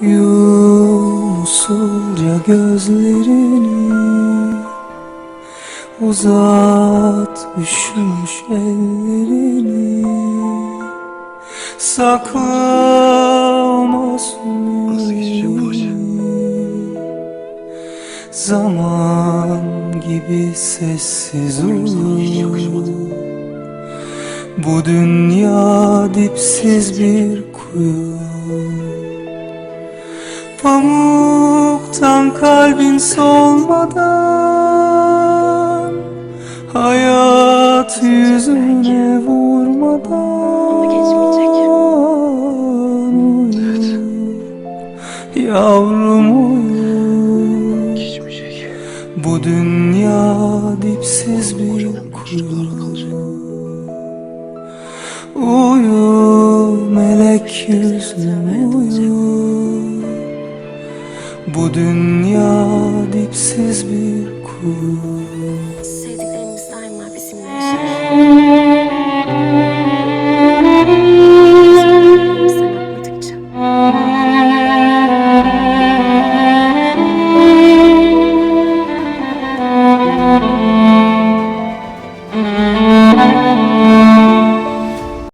Yum usulca gözlerini Uzat üşümüş ellerini. Sakla o masum Nasıl geçecek bu acı? yüreğini. Zaman gibi sessiz uyu Bu dünya dipsiz bir kuyu Pamuktan kalbin solmadan Hayat yüzüne vurmadan Uyu Yavrum uyu. Bu dünya dipsiz bir kuyu. Uyu melek yüzlüm uyu Bu dünya dipsiz bir kuyu the